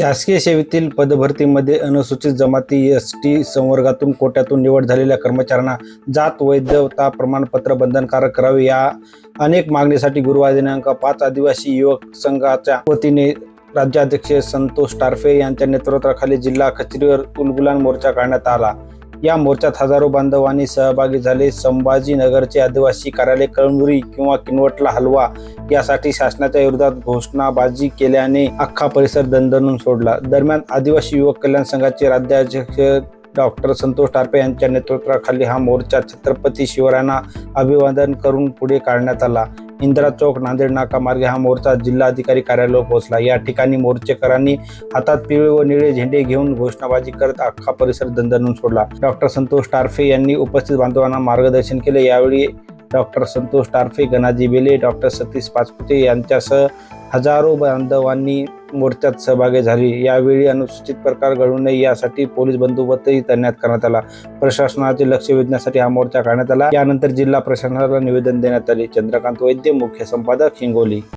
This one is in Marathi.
शासकीय सेवेतील पदभरतीमध्ये अनुसूचित जमाती एस टी संवर्गातून कोट्यातून निवड झालेल्या कर्मचाऱ्यांना जात वैधता प्रमाणपत्र बंधनकारक करावे या अनेक मागणीसाठी गुरुवार दिनांक पाच आदिवासी युवक संघाच्या वतीने राज्याध्यक्ष संतोष टारफे यांच्या नेतृत्वाखाली जिल्हा कचेरीवर उलगुलान मोर्चा काढण्यात आला. या मोर्चात हजारो बांधवांनी सहभागी झाले. संभाजीनगरचे आदिवासी कार्यालय कळमुरी किंवा किनवटला हलवा यासाठी शासनाच्या विरोधात घोषणाबाजी केल्याने अख्खा परिसर दणदणून सोडला. दरम्यान आदिवासी युवक कल्याण संघाचे राज्याध्यक्ष डॉक्टर संतोष टारपे यांच्या नेतृत्वाखाली हा मोर्चा छत्रपती शिवरायांना अभिवादन करून पुढे काढण्यात आला. इंदिरा चौक नांदेड नाका मार्गे हा मोर्चा जिल्हाधिकारी कार्यालयावर पोहोचला. या ठिकाणी मोर्चेकरांनी हातात पिवळे व निळे झेंडे घेऊन घोषणाबाजी करत अख्खा परिसर दणदणून सोडला. डॉक्टर संतोष टारफे यांनी उपस्थित बांधवांना मार्गदर्शन केले. यावेळी डॉक्टर संतोष टारफे गणाजी बेले डॉक्टर सतीश पाचपुते यांच्यासह हजारो बांधवांनी मोर्चात सहभागी झाली. यावेळी अनुसूचित प्रकार घडू नये यासाठी पोलीस बंदोबस्तही तैनात करण्यात आला. प्रशासनाचे लक्ष वेधण्यासाठी हा मोर्चा काढण्यात आला. यानंतर जिल्हा प्रशासनाला निवेदन देण्यात आले. चंद्रकांत वैद्य मुख्य संपादक हिंगोली.